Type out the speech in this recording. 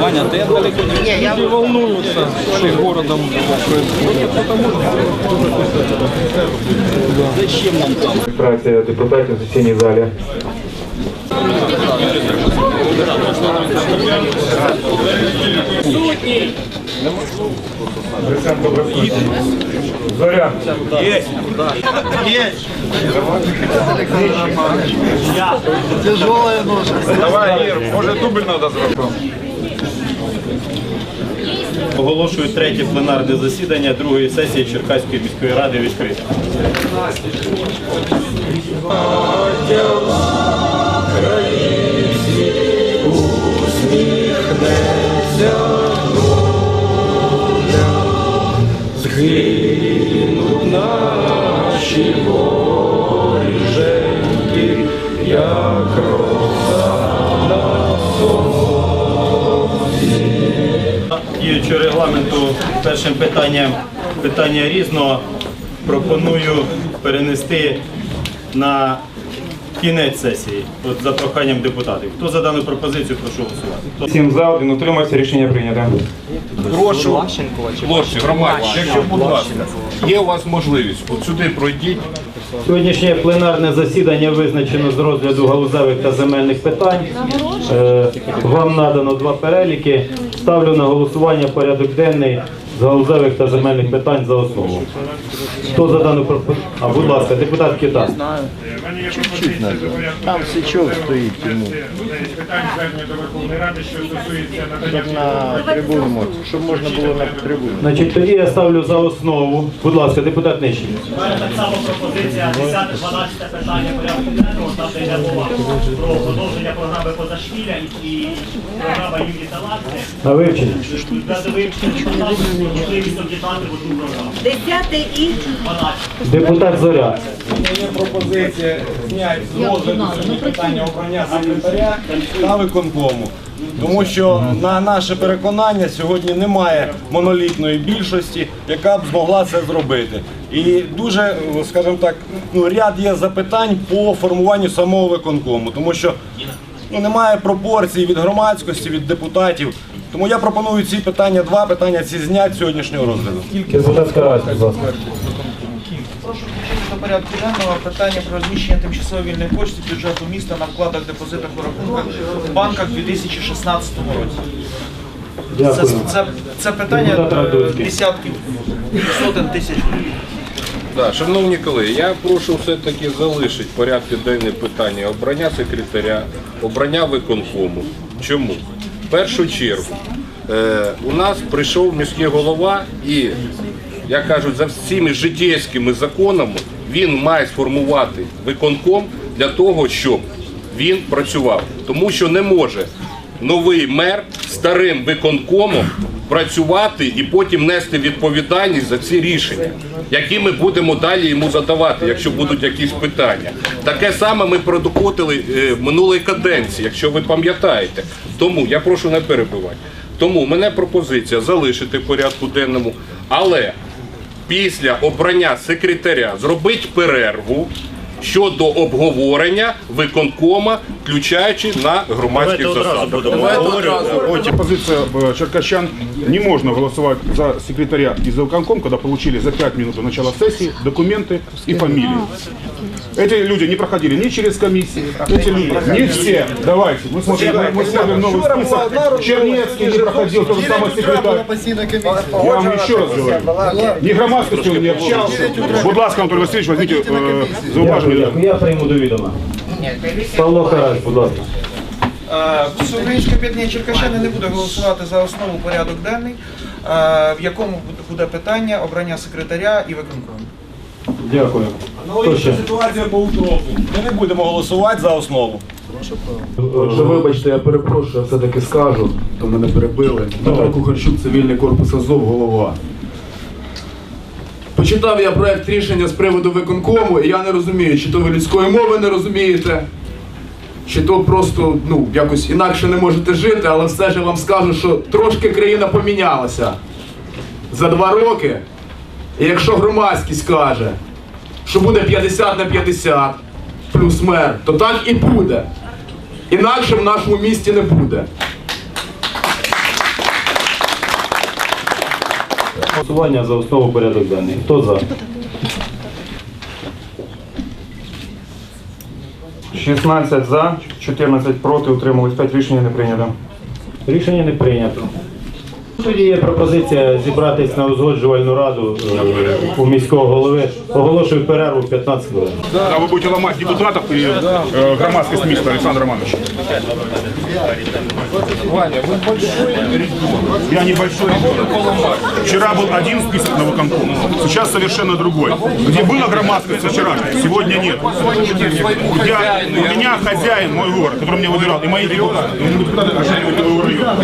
Ваня, ты далеко не Люди волнуются, что городом происходит. Зачем нам там? Депутатів в сесійній залі. Зоря. Давай, Ір, може дубль треба зробити. Оголошую третє пленарне засідання другої сесії Черкаської міської ради відкритим. Діючого регламенту першим питанням питання різного пропоную перенести на кінець сесії, от за проханням депутатів. Хто за дану пропозицію, прошу голосувати. Хто Сім за, один утримався, рішення прийнято. Прошу, хлопці, громадяни, якщо, будь ласка, є у вас можливість, от сюди пройдіть. Сьогоднішнє пленарне засідання визначено з розгляду галузевих та земельних питань. Е, Вам надано два переліки. Ставлю на голосування порядок денний галузевих та земельних питань за основу. Хто за дану пропозицію? А, будь ласка, депутат Кита. Там січок стоїть йому. Питання звернення до Верховної Ради, що стосується надання На трибуну, щоб можна було на трибуну. Значить, тоді я ставлю за основу. Будь ласка, депутат Нищий. Так само пропозиція 10-12 питання порядку денного, там де йде мова про продовження програми позашкілля і, і програма Юлії Таланти. На вивчення. Дати вивчення можливість об'єднати в одну програму. Десяте і 12. Депутат Зоря. Є пропозиція зняти з розгляду сьогодні питання обрання секретаря та виконкому. Тому що на наше переконання сьогодні немає монолітної більшості, яка б змогла це зробити. І дуже, скажімо так, ну ряд є запитань по формуванню самого виконкому, тому що ну, немає пропорцій від громадськості, від депутатів. Тому я пропоную ці питання, два питання ці зняти сьогоднішнього розгляду. Будь ласка. Прошу включити до порядку денного питання про розміщення тимчасово вільних коштів бюджету міста на вкладах, депозитах у рахунках в банках у 2016 році. Це, Дякую. це, це питання Депутат е, Радуцький. десятків сотень тисяч гривень. Да, шановні колеги, я прошу все-таки залишити в порядку денне питання обрання секретаря, обрання виконкому. Чому? Першу чергу е, у нас прийшов міський голова і, як кажуть, за всіми житейськими законами він має сформувати виконком для того, щоб він працював. Тому що не може новий мер старим виконкомом працювати і потім нести відповідальність за ці рішення, які ми будемо далі йому задавати, якщо будуть якісь питання. Таке саме ми продокотили е, в минулої каденції, якщо ви пам'ятаєте. Тому я прошу не перебивати. Тому в мене пропозиція залишити в порядку денному, але після обрання секретаря зробити перерву щодо обговорення виконкома, включаючи на громадських засадах. Позиция э, черкащан не можно голосовать за секретаря и за виконком, когда получили за 5 минут до начала сессии документы и фамилии. Эти люди не проходили ни через комиссии, эти люди, не все. Давайте, мы смотрим, мы смотрим новый список. Чернецкий не проходил, тот же самый секретарь. Я вам еще раз говорю. Ни громадскостью он не общался. Будь ласка, Анатолий Васильевич, возьмите э, зауважение. Дякую. Я прийму до відома. Павло Карась, будь ласка. Всеукраїнське об'єднання Черкащани не буде голосувати за основу порядок денний, е, в якому буде- питання обрання секретаря і виконкому. Дякую. Ще? Ситуація по укропу. Ми не будемо голосувати за основу. Отже, вибачте, я перепрошую, я все-таки скажу, то мене перебили. Дмитро Кухарчук, цивільний корпус Азов, голова. Почитав я проект рішення з приводу виконкому, і я не розумію, чи то ви людської мови не розумієте, чи то просто ну, якось інакше не можете жити, але все ж я вам скажу, що трошки країна помінялася за два роки. І якщо громадськість каже, що буде 50 на 50 плюс мер, то так і буде. Інакше в нашому місті не буде. Голосування за основу порядок денний. Хто за? 16 за, 14 проти, утримались 5 рішення не прийнято. Рішення не прийнято. Тоді є пропозиція зібратись на узгоджувальну раду е, у міського голови. Оголошую перерву 15 хвилин. А вы будете ломать депутатов и э, громадскость миста, Александр Романович? Ваня, ви большой ребенок. Я небольшой ребенок. Вчера был один список на выконком, сейчас совершенно другой. Где была громадскость вчера, сегодня нет. Я, у меня хозяин, мой город, который меня выбирал, и мои депутаты. Депутаты, а я его района.